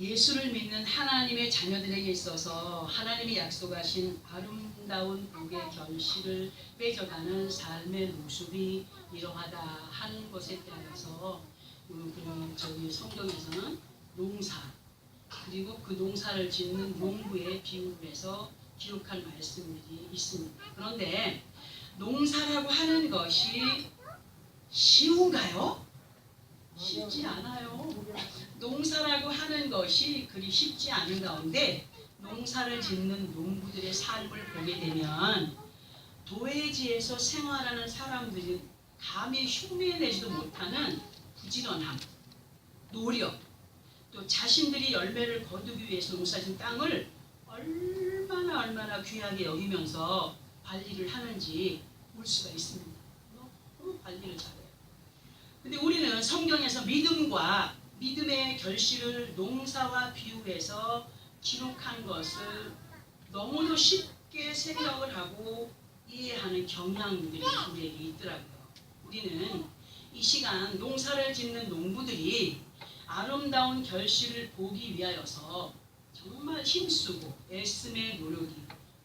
예수를 믿는 하나님의 자녀들에게 있어서 하나님이 약속하신 아름다운 복의 결실을 뺏어가는 삶의 모습이 이러하다 하는 것에 음, 그 저기 성경에서는 농사 그리고 그 농사를 짓는 농부의 비유를 해서 기록한 말씀들이 있습니다. 그런데 농사라고 하는 것이 쉬운가요? 쉽지 않아요. 농사라고 하는 것이 그리 쉽지 않은 가운데 농사를 짓는 농부들의 삶을 보게 되면 도회지에서 생활하는 사람들이 감히 흉내내지도 못하는 부지런함, 노력, 또 자신들이 열매를 거두기 위해서 농사진 땅을 얼마나 얼마나 귀하게 여기면서 관리를 하는지 볼 수가 있습니다. 너무 관리를 잘해요. 근데 우리는 성경에서 믿음과 믿음의 결실을 농사와 비유해서 기록한 것을 너무도 쉽게 생각을 하고 이해하는 경향들이 우리에게 있더라고요. 우리는 이 시간 농사를 짓는 농부들이 아름다운 결실을 보기 위하여서 정말 힘쓰고 애씀의 노력이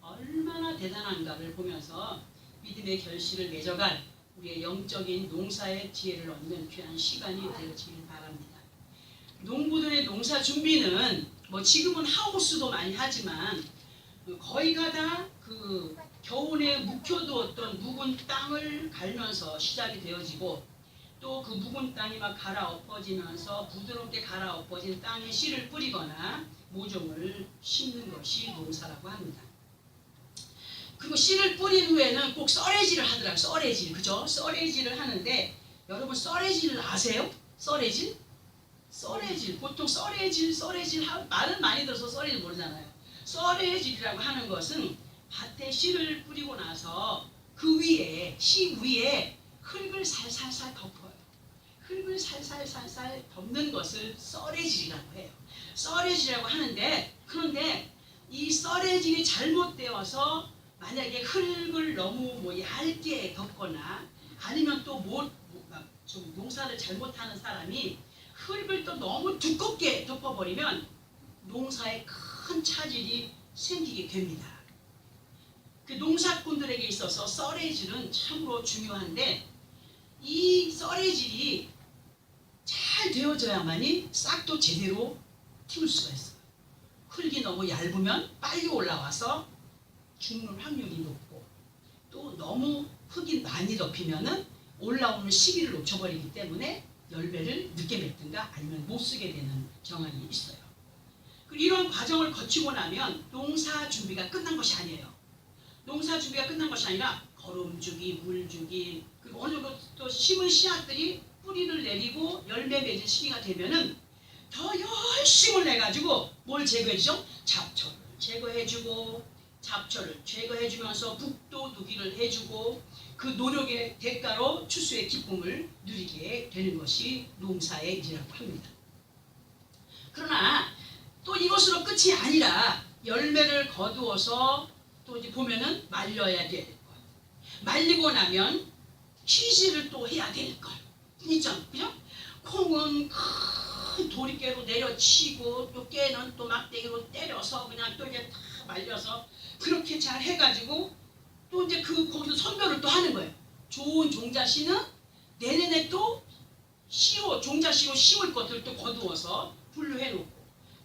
얼마나 대단한가를 보면서 믿음의 결실을 맺어갈 우리의 영적인 농사의 지혜를 얻는 귀한 시간이 되어지길 바랍니다. 농부들의 농사 준비는 뭐 지금은 하우스도 많이 하지만 거의가 다 그 겨울에 묵혀두었던 묵은 땅을 갈면서 시작이 되어지고 또 그 묵은 땅이 막 갈아 엎어지면서 부드럽게 갈아 엎어진 땅에 씨를 뿌리거나 모종을 심는 것이 농사라고 합니다. 그리고 씨를 뿌린 후에는 꼭 썰해질을 하더라고요. 썰해질. 그죠? 썰해질을 하는데 여러분 썰해질 아세요? 썰해질? 썰해질. 보통 썰해질, 썰해질 하- 말은 많이 들어서 썰해질 모르잖아요. 썰해질이라고 하는 것은 밭에 씨를 뿌리고 나서 그 위에 씨 위에 흙을 살살살 덮어요. 흙을 살살살살 덮는 것을 썰해질이라고 해요. 썰해질이라고 하는데 그런데 이 썰해질이 잘못되어서 만약에 흙을 너무 뭐 얇게 덮거나 아니면 또뭐좀 농사를 잘못하는 사람이 흙을 또 너무 두껍게 덮어버리면 농사에 큰 차질이 생기게 됩니다. 그 농사꾼들에게 있어서 썰해질은 참으로 중요한데 이 썰해질이 잘 되어져야만이 싹도 제대로 키울 수가 있어요. 흙이 너무 얇으면 빨리 올라와서 죽는 확률이 높고 또 너무 흙이 많이 덮이면은 올라오는 시기를 놓쳐버리기 때문에 열매를 늦게 맺든가 아니면 못 쓰게 되는 경향이 있어요. 이런 과정을 거치고 나면 농사 준비가 끝난 것이 아니에요. 농사 준비가 끝난 것이 아니라 거름 주기, 물 주기, 그리고 어느 정도 또 심은 씨앗들이 뿌리를 내리고 열매 맺을 시기가 되면은 더 열심을 내 가지고 뭘 제거해주죠? 잡초를 제거해주고 잡초를 제거해주면서 북도 두기를 해주고 그 노력의 대가로 추수의 기쁨을 누리게 되는 것이 농사의 일이라고 합니다. 그러나 또 이것으로 끝이 아니라 열매를 거두어서 또 이제 보면은 말려야 될 것. 말리고 나면 취지를 또 해야 될 것. 있죠, 그죠? 콩은 큰 도리깨로 내려치고 또 깨는 또 막대기로 때려서 그냥 또 이제 다 말려서 그렇게 잘 해가지고 또 이제 그 거기서 선별을 또 하는 거예요. 좋은 종자 씨는 내년에 또 씨로 종자 씨로 심을 것들을 또 거두어서 분류해 놓고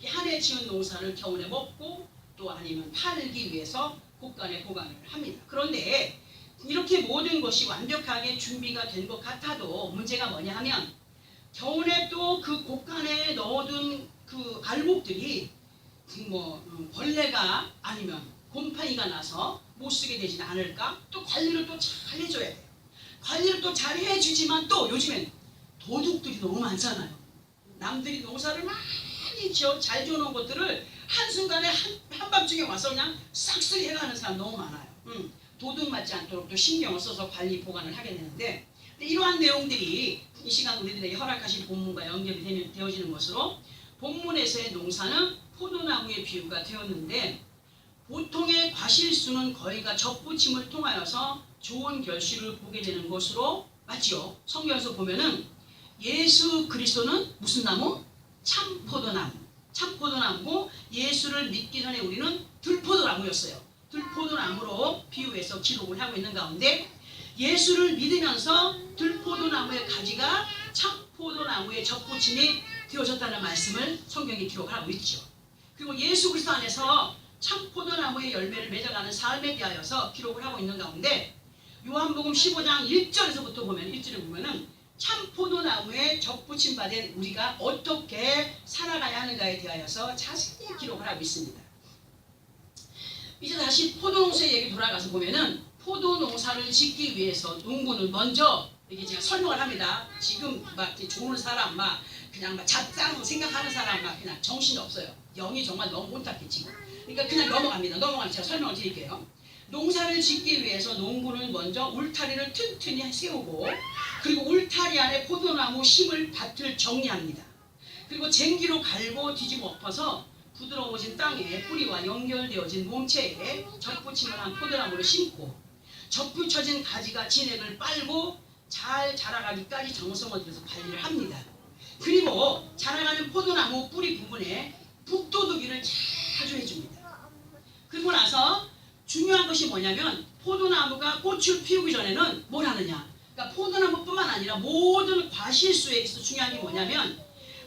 한 해 지은 농사를 겨울에 먹고 또 아니면 팔기 위해서 곳간에 보관을 합니다. 그런데 이렇게 모든 것이 완벽하게 준비가 된 것 같아도 문제가 뭐냐 하면 겨울에 또 그 곳간에 넣어둔 그 알목들이 뭐 음, 벌레가 아니면 곰팡이가 나서 못 쓰게 되지는 않을까? 또 관리를 또 잘 해줘야 돼요. 관리를 또 잘 해주지만 또 요즘엔 도둑들이 너무 많잖아요. 남들이 농사를 많이 지어 잘 지어놓은 것들을 한순간에 한, 한밤중에 와서 그냥 싹쓸이 해가는 사람 너무 많아요. 음, 도둑 맞지 않도록 또 신경을 써서 관리 보관을 하게 되는데 이러한 내용들이 이 시간 우리들에게 허락하신 본문과 연결이 되어지는 것으로 본문에서의 농사는 포도나무의 비유가 되었는데 보통의 과실수는 거의가 접붙임을 통하여서 좋은 결실을 보게 되는 것으로 맞지요. 성경에서 보면은 예수 그리스도는 무슨 나무? 참 포도나무. 참포도나무고 예수를 믿기 전에 우리는 들포도나무였어요. 들포도나무로 비유해서 기록을 하고 있는 가운데 예수를 믿으면서 들포도나무의 가지가 참포도나무의 접붙임이 되어졌다는 말씀을 성경이 기록하고 있죠. 그리고 예수 그리스도 안에서 참 포도나무의 열매를 맺어가는 삶에 대하여서 기록을 하고 있는 가운데 요한복음 15장 1절에서부터 보면 1절에 보면은 참 포도나무에 접붙임 받은 우리가 어떻게 살아가야 하는가에 대하여서 자세히 기록을 하고 있습니다. 이제 다시 포도농사의 얘기 돌아가서 보면은 포도농사를 짓기 위해서 농부는 먼저 이게 제가 설명을 합니다. 지금 막 좋은 사람 막 그냥 막 잡장 생각하는 사람 막 그냥 정신이 없어요. 영이 정말 너무 혼탁해 지금. 그러니까 그냥 넘어갑니다. 넘어가면 제가 설명을 드릴게요. 농사를 짓기 위해서 농부는 먼저 울타리를 튼튼히 세우고 그리고 울타리 안에 포도나무 심을 밭을 정리합니다. 그리고 쟁기로 갈고 뒤집어 엎어서 부드러워진 땅에 뿌리와 연결되어진 몸체에 접붙임을 한 포도나무를 심고 접붙여진 가지가 진액을 빨고 잘 자라가기까지 정성을 들여서 관리를 합니다. 그리고 자라가는 포도나무 뿌리 부분에 북도둑이를 자주 해줍니다. 그리고 나서 중요한 것이 뭐냐면 포도나무가 꽃을 피우기 전에는 뭘 하느냐? 그러니까 포도나무뿐만 아니라 모든 과실수에 있어 중요한 게 뭐냐면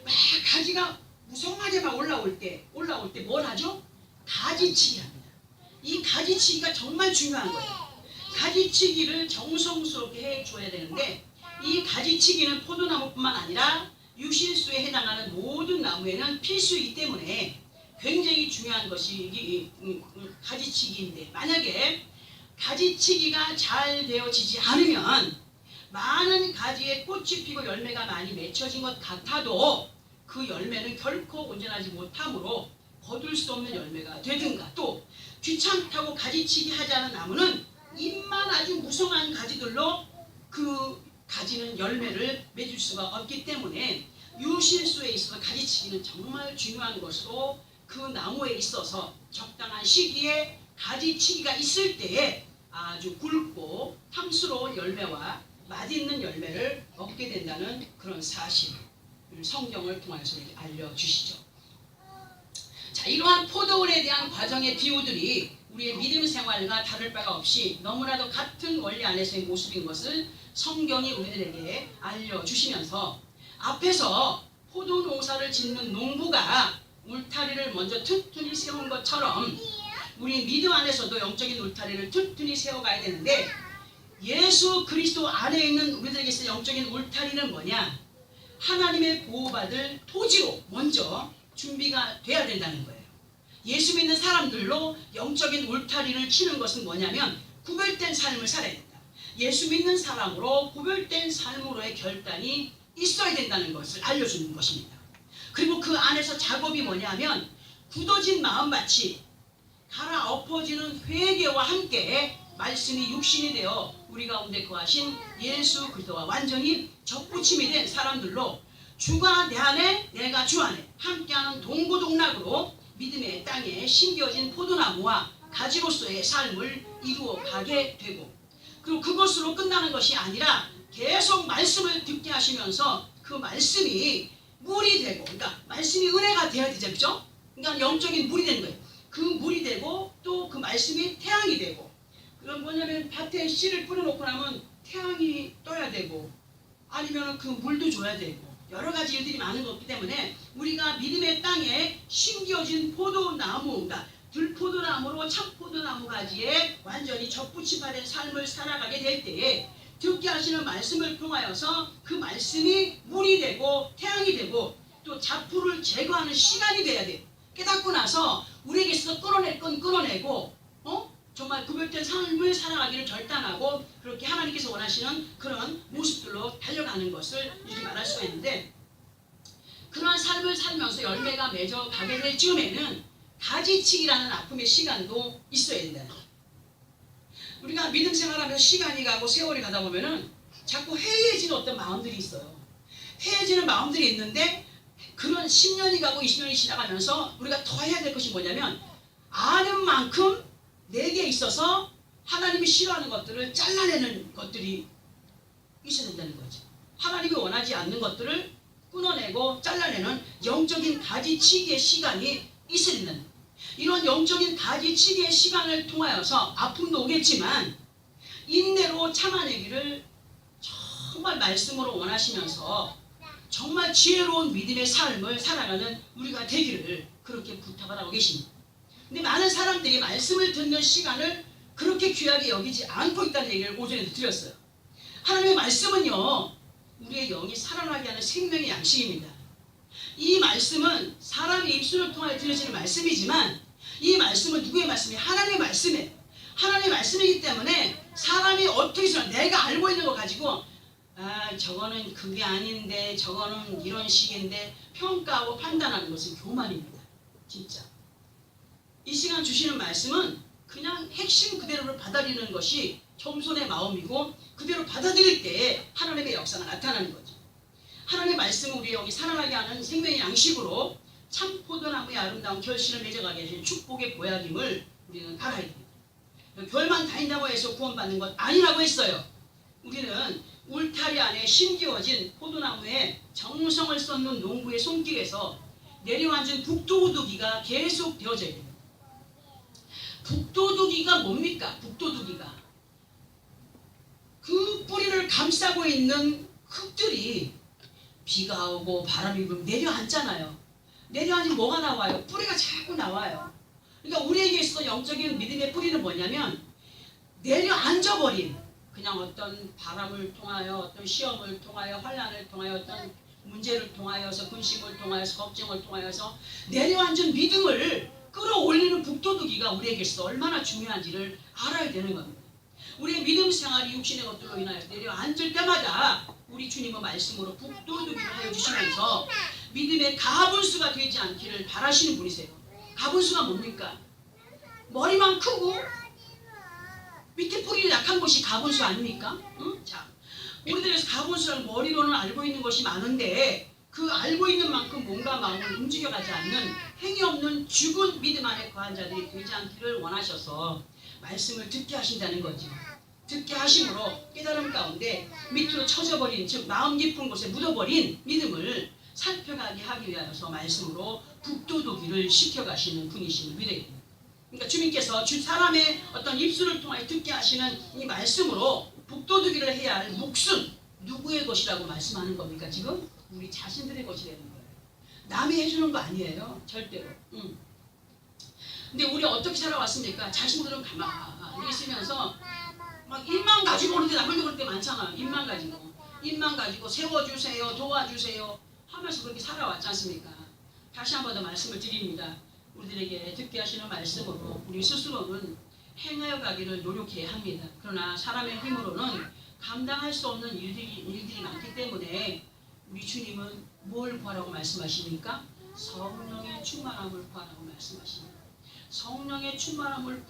막 가지가 무성하게 막 올라올 때 올라올 때 뭘 하죠? 가지치기 합니다. 이 가지치기가 정말 중요한 거예요. 가지치기를 정성스럽게 해줘야 되는데 이 가지치기는 포도나무뿐만 아니라 유실수에 해당하는 모든 나무에는 필수이기 때문에 굉장히 중요한 것이 이 음, 음, 가지치기인데 만약에 가지치기가 잘 되어지지 않으면 많은 가지에 꽃이 피고 열매가 많이 맺혀진 것 같아도 그 열매는 결코 온전하지 못하므로 거둘 수 없는 열매가 되든가 또 귀찮다고 가지치기 하지 않은 나무는 잎만 아주 무성한 가지들로 그 가지는 열매를 맺을 수가 없기 때문에 유실수에 있어서 가지치기는 정말 중요한 것으로 그 나무에 있어서 적당한 시기에 가지치기가 있을 때에 아주 굵고 탐스러운 열매와 맛있는 열매를 얻게 된다는 그런 사실을 성경을 통해서 알려주시죠. 자, 이러한 포도원에 대한 과정의 비유들이 우리의 믿음 생활과 다를 바가 없이 너무나도 같은 원리 안에서의 모습인 것을 성경이 우리들에게 알려주시면서 앞에서 포도 농사를 짓는 농부가 울타리를 먼저 튼튼히 세운 것처럼 우리 믿음 안에서도 영적인 울타리를 튼튼히 세워가야 되는데 예수 그리스도 안에 있는 우리들에게 있어 영적인 울타리는 뭐냐? 하나님의 보호받을 토지로 먼저 준비가 돼야 된다는 거예요. 예수 믿는 사람들로 영적인 울타리를 치는 것은 뭐냐면 구별된 삶을 살아야 된다. 예수 믿는 사람으로 구별된 삶으로의 결단이 있어야 된다는 것을 알려주는 것입니다. 그리고 그 안에서 작업이 뭐냐면 굳어진 마음밭이 갈아 엎어지는 회개와 함께 말씀이 육신이 되어 우리 가운데 거하신 예수 그리스도와 완전히 접붙임이 된 사람들로 주가 내 안에 내가 주 안에 함께하는 동고동락으로 믿음의 땅에 심겨진 포도나무와 가지로서의 삶을 이루어 가게 되고 그리고 그것으로 끝나는 것이 아니라 계속 말씀을 듣게 하시면서 그 말씀이 물이 되고 그러니까 말씀이 은혜가 되어야 되죠 그죠? 그러니까 영적인 물이 되는 거예요. 그 물이 되고 또 그 말씀이 태양이 되고. 그럼 뭐냐면 밭에 씨를 뿌려놓고 나면 태양이 떠야 되고 아니면 그 물도 줘야 되고. 여러 가지 일들이 많은 거기 때문에 우리가 믿음의 땅에 심겨진 포도나무, 그러니까 들포도나무로 참포도나무 가지에 완전히 접붙임받은 삶을 살아가게 될 때에 듣게 하시는 말씀을 통하여서 그 말씀이 물이 되고 태양이 되고 또 잡풀을 제거하는 시간이 돼야 돼. 깨닫고 나서 우리에게서 끌어낼 건 끌어내고 어? 정말 구별된 삶을 살아가기를 결단하고 그렇게 하나님께서 원하시는 그런 모습들로 달려가는 것을 이렇게 말할 수가 있는데 그러한 삶을 살면서 열매가 맺어 가게 될 즈음에는 가지치기라는 아픔의 시간도 있어야 된다. 우리가 믿음 생활하면서 시간이 가고 세월이 가다 보면은 자꾸 해이해지는 어떤 마음들이 있어요. 해이해지는 마음들이 있는데 그런 10년이 가고 20년이 지나가면서 우리가 더 해야 될 것이 뭐냐면 아는 만큼 내게 있어서 하나님이 싫어하는 것들을 잘라내는 것들이 있어야 된다는 거죠. 하나님이 원하지 않는 것들을 끊어내고 잘라내는 영적인 가지치기의 시간이 있으리는 이런 영적인 가지치기의 시간을 통하여서 아픔도 오겠지만 인내로 참아내기를 정말 말씀으로 원하시면서 정말 지혜로운 믿음의 삶을 살아가는 우리가 되기를 그렇게 부탁을 하고 계십니다. 근데 많은 사람들이 말씀을 듣는 시간을 그렇게 귀하게 여기지 않고 있다는 얘기를 오전에도 드렸어요. 하나님의 말씀은요, 우리의 영이 살아나게 하는 생명의 양식입니다. 이 말씀은 사람의 입술을 통하여 들려지는 말씀이지만 이 말씀은 누구의 말씀이에요? 하나님의 말씀이에요. 하나님의 말씀이기 때문에 사람이 어떻게 해서 내가 알고 있는 거 가지고 아 저거는 그게 아닌데 저거는 이런 식인데 평가하고 판단하는 것은 교만입니다. 진짜. 이 시간 주시는 말씀은 그냥 핵심 그대로를 받아들이는 것이 겸손의 마음이고 그대로 받아들일 때 하나님의 역사가 나타나는 거죠. 하나님의 말씀은 우리 여기 살아나게 하는 생명의 양식으로 참 포도나무의 아름다운 결실을 맺어가게 하신 축복의 보약임을 우리는 알아야 됩니다. 별만 다닌다고 해서 구원받는 것 아니라고 했어요. 우리는 울타리 안에 심기워진 포도나무에 정성을 쏟는 농부의 손길에서 내려앉은 북도우두기가 계속 되어져야 됩니다. 북도두기가 뭡니까? 북도두기가 그 뿌리를 감싸고 있는 흙들이 비가 오고 바람이 불면 내려앉잖아요. 내려앉으면 뭐가 나와요? 뿌리가 자꾸 나와요. 그러니까 우리에게 있어 영적인 믿음의 뿌리는 뭐냐면 내려앉아버린 그냥 어떤 바람을 통하여 어떤 시험을 통하여 환란을 통하여 어떤 문제를 통하여서 근심을 통하여서 걱정을 통하여서 내려앉은 믿음을 끌어올리는 북도둑이가 우리에게 있어 얼마나 중요한지를 알아야 되는 겁니다. 우리의 믿음 생활이 육신의 것들로 인하여 내려앉을 때마다 우리 주님의 말씀으로 북도둑이를 하여 주시면서 믿음의 가분수가 되지 않기를 바라시는 분이세요. 가분수가 뭡니까? 머리만 크고 밑에 뿌리는 약한 것이 가분수 아닙니까? 응? 자, 우리들에서 가분수라는 머리로는 알고 있는 것이 많은데 그 알고 있는 만큼 몸과 마음을 움직여가지 않는 행위 없는 죽은 믿음 안에 거한 자들이 되지 않기를 원하셔서 말씀을 듣게 하신다는 거죠. 듣게 하심으로 깨달음 가운데 밑으로 쳐져버린 즉 마음 깊은 곳에 묻어버린 믿음을 살펴가게 하기 위하여서 말씀으로 북도도기를 시켜가시는 믿어야 됩니다. 그러니까 주님께서 주 사람의 어떤 입술을 통하여 듣게 하시는 이 말씀으로 북도두기를 해야 할 몫은 누구의 것이라고 말씀하는 겁니까 지금? 우리 자신들의 것이라는 거예요. 남이 해주는 거 아니에요. 절대로. 응. 근데 우리 어떻게 살아왔습니까? 자신들은 가만히 있으면서 막 입만 가지고 오는데 남을 그럴 때 많잖아. 입만 가지고. 입만 가지고 세워주세요. 도와주세요. 하면서 그렇게 살아왔지 않습니까? 다시 한 번 더 말씀을 드립니다. 우리들에게 듣게 하시는 말씀으로 우리 스스로는 행하여 가기를 노력해야 합니다. 그러나 사람의 힘으로는 감당할 수 없는 일들이, 일들이 많기 때문에 우리 주님은 뭘 구하라고 말씀하십니까? 성령의 충만함을 구하라고 말씀하십니다. 성령의 충만함을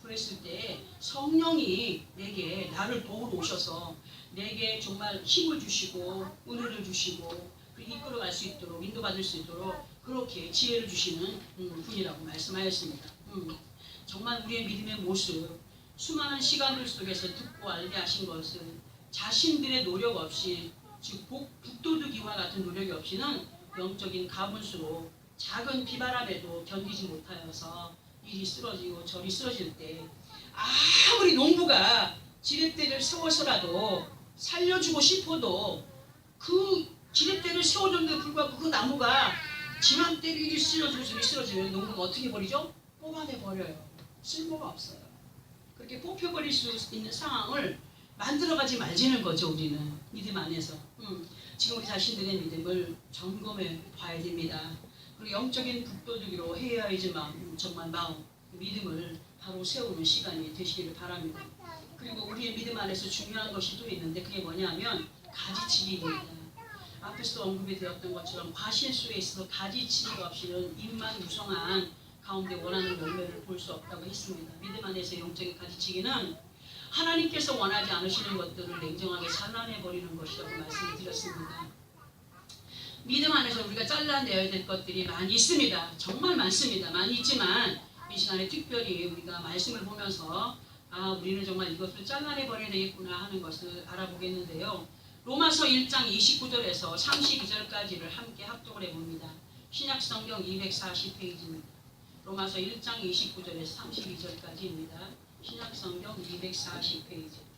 구했을 때 성령이 내게 나를 도우러 오셔서 내게 정말 힘을 주시고 은혜를 주시고 이끌어갈 수 있도록 인도받을 수 있도록 그렇게 지혜를 주시는 음, 분이라고 말씀하였습니다. 음, 정말 우리의 믿음의 모습 수많은 시간들 속에서 듣고 알게 하신 것은 자신들의 노력 없이 즉 복- 북도둑이와 같은 노력이 없이는 영적인 가분수로 작은 비바람에도 견디지 못하여서 이리 쓰러지고 저리 쓰러질 때 아무리 농부가 지렛대를 세워서라도 살려주고 싶어도 그 지렛대를 세워줬는데 불구하고 그 나무가 지맘대로 이리 쓰러지고 저리 쓰러지면 농부가 어떻게 버리죠? 뽑아내 버려요. 쓸모가 없어요. 그렇게 뽑혀버릴 수 있는 상황을 만들어가지 말지는 거죠 우리는 믿음 안에서. 음, 지금 우리 자신들의 믿음을 점검해 봐야 됩니다. 그리고 영적인 북도둑이로 해야지 마음, 정말 마음, 믿음을 바로 세우는 시간이 되시기를 바랍니다. 그리고 우리의 믿음 안에서 중요한 것이 또 있는데 그게 뭐냐면 가지치기입니다. 앞에서 언급이 되었던 것처럼 과실수에 있어서 가지치기가 없이는 입만 무성한 가운데 원하는 열매를 볼 수 없다고 했습니다. 믿음 안에서 영적인 가지치기는 하나님께서 원하지 않으시는 것들을 냉정하게 잘라내 버리는 것이라고 말씀을 드렸습니다. 믿음 안에서 우리가 잘라내야 될 것들이 많이 있습니다. 정말 많습니다. 많이 있지만 이 시간에 특별히 우리가 말씀을 보면서 아 우리는 정말 이것을 잘라내 버려야 되겠구나 하는 것을 알아보겠는데요. 로마서 1장 29절에서 32절까지를 함께 합독을 해봅니다. 신약성경 240페이지입니다. 로마서 1장 29절에서 32절까지입니다. 신약성경 240페이지.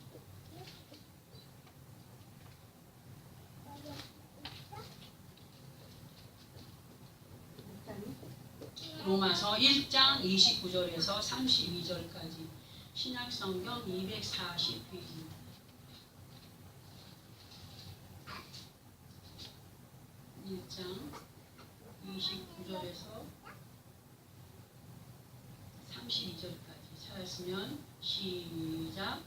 로마서 1장 29절에서 32절까지. 신약성경 240페이지 입니다. 일장 29절에서 32절까지. 찾았으면 시작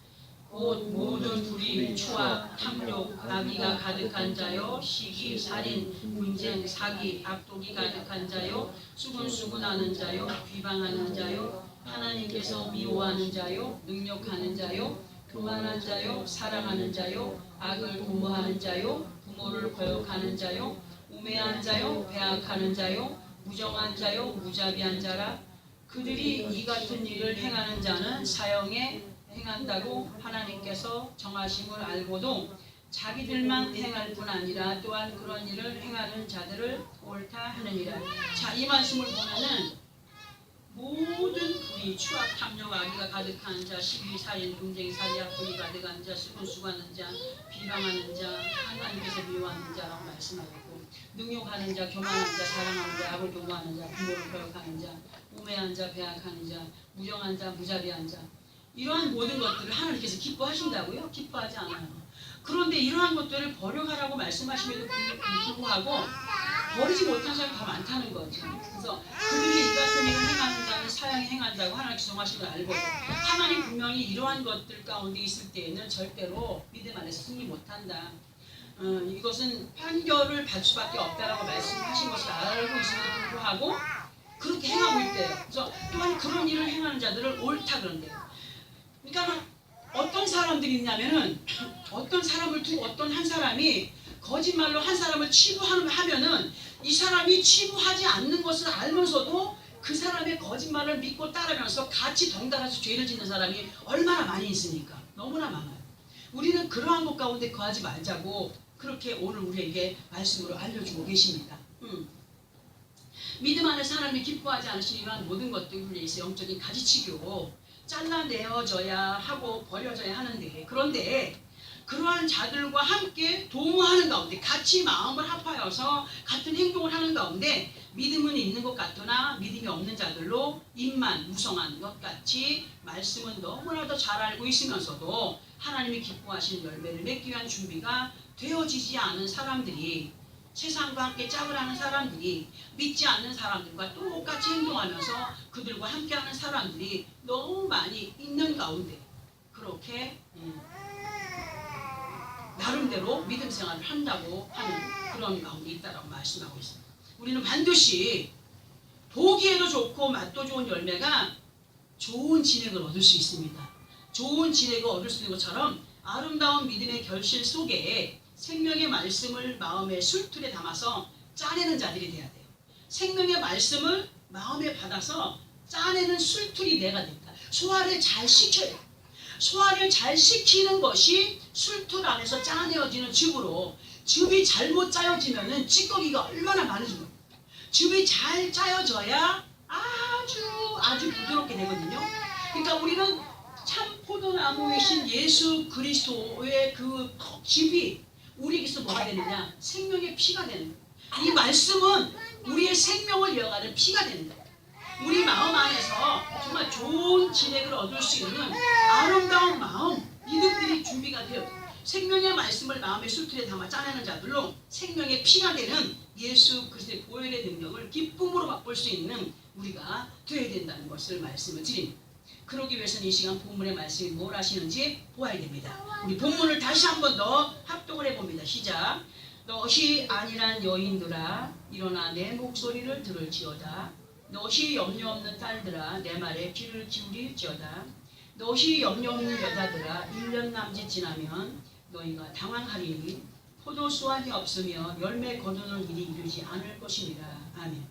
곧 모든 불의, 추악, 탐욕, 악의가 가득한 자요 시기, 살인, 분쟁, 사기, 악독이 가득한 자요 수군수군하는 자요 비방하는 자요 하나님께서 미워하는 자요 능력하는 자요 교만한 자요 사랑하는 자요 악을 도모하는 자요 부모를 거역하는 자요 우매한 자요 배악하는 자요 무정한 자요 무자비한 자라. 그들이 이 같은 일을 행하는 자는 사형에 행한다고 하나님께서 정하심을 알고도 자기들만 행할 뿐 아니라 또한 그런 일을 행하는 자들을 옳다 하느니라. 자, 이 말씀을 보면은 모든 불이 추악, 탐욕, 악의가 가득한 자, 시비, 살인, 분쟁, 사기, 악독이 가득한 자, 수군수고하는 자, 비방하는 자, 하나님께서 미워하는 자라고 말씀하셨고 능욕하는 자, 교만한 자, 사랑하는 자, 악을 도모하는 자, 부모를 거역하는 자, 우매한 자, 배악하는 자, 무정한 자, 무자비한 자 이러한 모든 것들을 하나님께서 기뻐하신다고요? 기뻐하지 않아요. 그런데 이러한 것들을 버려가라고 말씀하심에도 불구하고 버리지 못한 사람이 더 많다는 거죠. 그래서 그들이 이 같은 일을 자는 사형에 행한다고 하나님께서 정하심을 알고 하나님 분명히 이러한 것들 가운데 있을 때에는 절대로 믿음 안에서 승리 못한다. 어, 이것은 판결을 받을 수밖에 없다라고 말씀하신 것을 알고 있음에도 불구하고 그렇게 행하고 있대요. 그래서 또한 그런 일을 행하는 자들을 옳다 그런대요. 그러니까 어떤 사람들이 있냐면은 어떤 사람을 두고 어떤 한 사람이 거짓말로 한 사람을 치부하면은 이 사람이 치부하지 않는 것을 알면서도 그 사람의 거짓말을 믿고 따르면서 같이 덩달아서 죄를 짓는 사람이 얼마나 많이 있습니까? 너무나 많아요. 우리는 그러한 것 가운데 거하지 말자고 그렇게 오늘 우리에게 말씀으로 알려주고 계십니다. 음. 믿음 안에 사람이 기뻐하지 이러한 모든 것들에 있어 영적인 가지치기로 잘라내어져야 하고 버려져야 하는데 그런데 그러한 자들과 함께 동화하는 가운데 같이 마음을 합하여서 같은 행동을 하는 가운데 믿음은 있는 것 같으나 믿음이 없는 자들로 입만 무성한 것 같이 말씀은 너무나도 잘 알고 있으면서도 하나님이 기뻐하시는 열매를 맺기 위한 준비가 되어지지 않은 사람들이 세상과 함께 짝을 하는 사람들이 믿지 않는 사람들과 똑같이 행동하면서 그들과 함께하는 사람들이 너무 많이 있는 가운데 그렇게 음, 나름대로 믿음 생활을 한다고 하는 그런 가운데 있다라고 말씀하고 있습니다. 우리는 반드시 보기에도 좋고 맛도 좋은 열매가 좋은 진액을 얻을 수 있습니다. 좋은 진액을 얻을 수 있는 것처럼 아름다운 믿음의 결실 속에 생명의 말씀을 마음의 술틀에 담아서 짜내는 자들이 돼야 돼요. 생명의 말씀을 마음에 받아서 짜내는 술틀이 내가 된다. 소화를 잘 시켜요. 소화를 잘 시키는 것이 술틀 안에서 짜내어지는 즙으로 즙이 잘못 짜여지면은 찌꺼기가 얼마나 많아집니까? 즙이 잘 짜여져야 아주 아주 부드럽게 되거든요. 그러니까 우리는 참 포도나무이신 예수 그리스도의 그 즙이 우리에게서 뭐가 되느냐? 생명의 피가 되는 거예요. 이 말씀은 우리의 생명을 이어가는 피가 거예요. 우리 마음 안에서 정말 좋은 진액을 얻을 수 있는 아름다운 마음, 믿음들이 준비가 되어 생명의 말씀을 마음의 술틀에 담아 짜내는 자들로 생명의 피가 되는 예수 그리스도의 보혈의 능력을 기쁨으로 맛볼 수 있는 우리가 되어야 된다는 것을 말씀을 드립니다. 그러기 위해서는 이 시간 본문의 말씀이 뭘 하시는지 보아야 됩니다. 우리 본문을 다시 한 번 더 합독을 해봅니다. 시작. 너희 아니란 여인들아 일어나 내 목소리를 들을지어다. 너희 염려 없는 딸들아 내 말에 귀를 기울일지어다. 너희 염려 없는 여자들아 1년 남짓 지나면 너희가 당황하리니 포도 수확이 없으며 열매 거두는 일이 이르지 않을 것이니라. 아멘.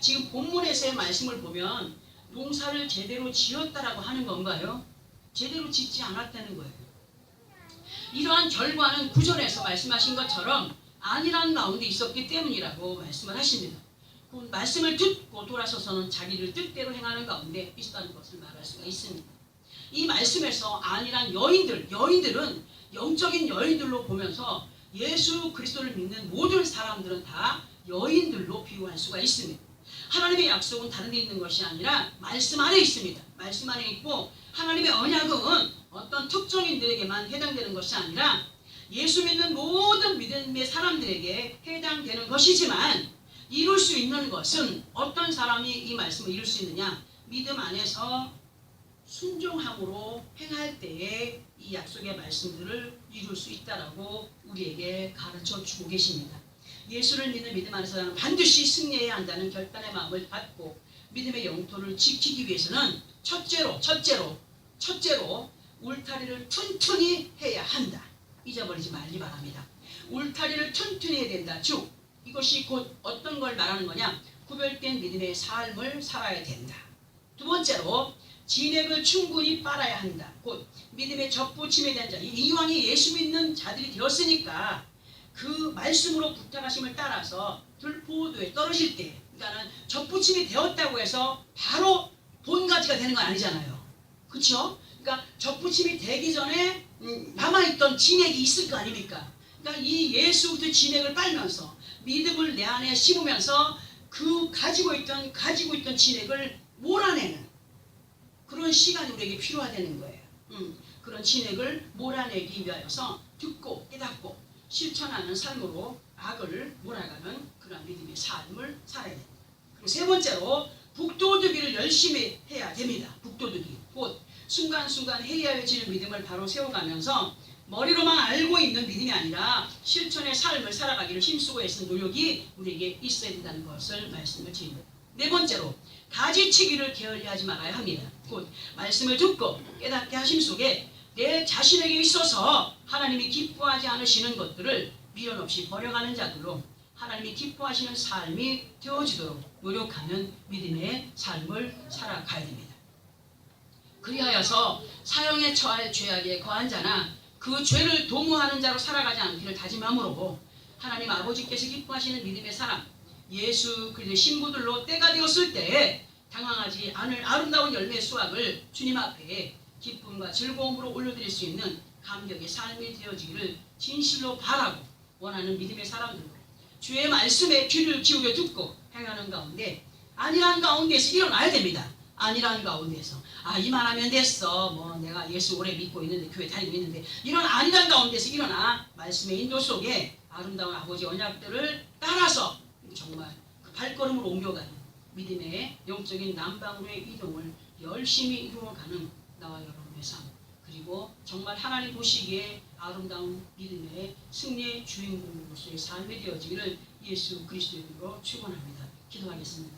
지금 본문에서의 말씀을 보면 농사를 제대로 지었다라고 하는 건가요? 제대로 짓지 않았다는 거예요. 이러한 결과는 구절에서 말씀하신 것처럼 아니란 가운데 있었기 때문이라고 말씀을 하십니다. 그 말씀을 듣고 돌아서서는 자기를 뜻대로 행하는 가운데 있었다는 것을 말할 수가 있습니다. 이 말씀에서 아니란 여인들, 여인들은 영적인 여인들로 보면서 예수 그리스도를 믿는 모든 사람들은 다 여인들로 비유할 수가 있습니다. 하나님의 약속은 다른 데 있는 것이 아니라 말씀 안에 있습니다. 말씀 안에 있고 하나님의 언약은 어떤 특정인들에게만 해당되는 것이 아니라 예수 믿는 모든 믿음의 사람들에게 해당되는 것이지만 이룰 수 있는 것은 어떤 사람이 이 말씀을 이룰 수 있느냐? 믿음 안에서 순종함으로 행할 때에 이 약속의 말씀들을 이룰 수 있다라고 우리에게 가르쳐 주고 계십니다. 예수를 믿는 믿음 안에서는 반드시 승리해야 한다는 결단의 마음을 갖고 믿음의 영토를 지키기 위해서는 첫째로 첫째로 첫째로 울타리를 튼튼히 해야 한다. 잊어버리지 말기 바랍니다. 울타리를 튼튼히 해야 된다. 즉 이것이 곧 어떤 걸 말하는 거냐? 구별된 믿음의 삶을 살아야 된다. 두 번째로 진액을 충분히 빨아야 한다. 곧 믿음의 접붙임에 대한 자. 이왕이 예수 믿는 자들이 되었으니까 그 말씀으로 부탁하심을 따라서 들포도에 떨어질 때, 그러니까는 접붙임이 되었다고 해서 바로 본가지가 되는 건 아니잖아요. 그렇죠? 그러니까 접붙임이 되기 전에 음, 남아있던 진액이 있을 거 아닙니까? 그러니까 이 예수 그 진액을 빨면서 믿음을 내 안에 심으면서 그 가지고 있던 가지고 있던 진액을 몰아내는 그런 시간이 우리에게 필요하다는 거예요. 음, 그런 진액을 몰아내기 위하여서 듣고 깨닫고 실천하는 삶으로 악을 몰아가는 그런 믿음의 삶을 살아야 됩니다. 그리고 세 번째로 북도둑이를 열심히 해야 됩니다. 북도둑이 곧 순간순간 해야해지는 믿음을 바로 세워가면서 머리로만 알고 있는 믿음이 아니라 실천의 삶을 살아가기를 힘쓰고 애쓰는 노력이 우리에게 있어야 된다는 것을 말씀을 드립니다. 네 번째로 가지치기를 게을리하지 말아야 합니다. 곧 말씀을 듣고 깨닫게 하심 속에 내 자신에게 있어서 하나님이 기뻐하지 않으시는 것들을 미련 없이 버려가는 자들로 하나님이 기뻐하시는 삶이 되어지도록 노력하는 믿음의 삶을 살아가야 됩니다. 그리하여서 사형에 처할 죄악에 거한 자나 그 죄를 도모하는 자로 살아가지 않기를 다짐함으로 하나님 아버지께서 기뻐하시는 믿음의 사람 예수 그리스도의 신부들로 때가 되었을 때에 당황하지 않을 아름다운 열매의 수확을 주님 앞에 기쁨과 즐거움으로 올려드릴 수 있는 감격의 삶이 되어지기를 진실로 바라고 원하는 믿음의 사람들로 주의 말씀에 귀를 기울여 듣고 행하는 가운데 아니란 가운데서 일어나야 됩니다. 아니란 가운데서. 아 이만 하면 됐어. 뭐 내가 예수 오래 믿고 있는데 교회 다니고 있는데. 이런 아니란 가운데서. 일어나. 말씀의 인도 속에 아름다운 아버지 언약들을 따라서 정말 그 발걸음을 옮겨가는 믿음의 영적인 남방으로의 이동을 열심히 이루어가는 나와 여러분의 삶. 그리고 정말 하나님 보시기에 아름다운 믿음의 승리의 주인공으로서의 삶이 되어지기를 예수 그리스도의 이름으로 축원합니다. 기도하겠습니다.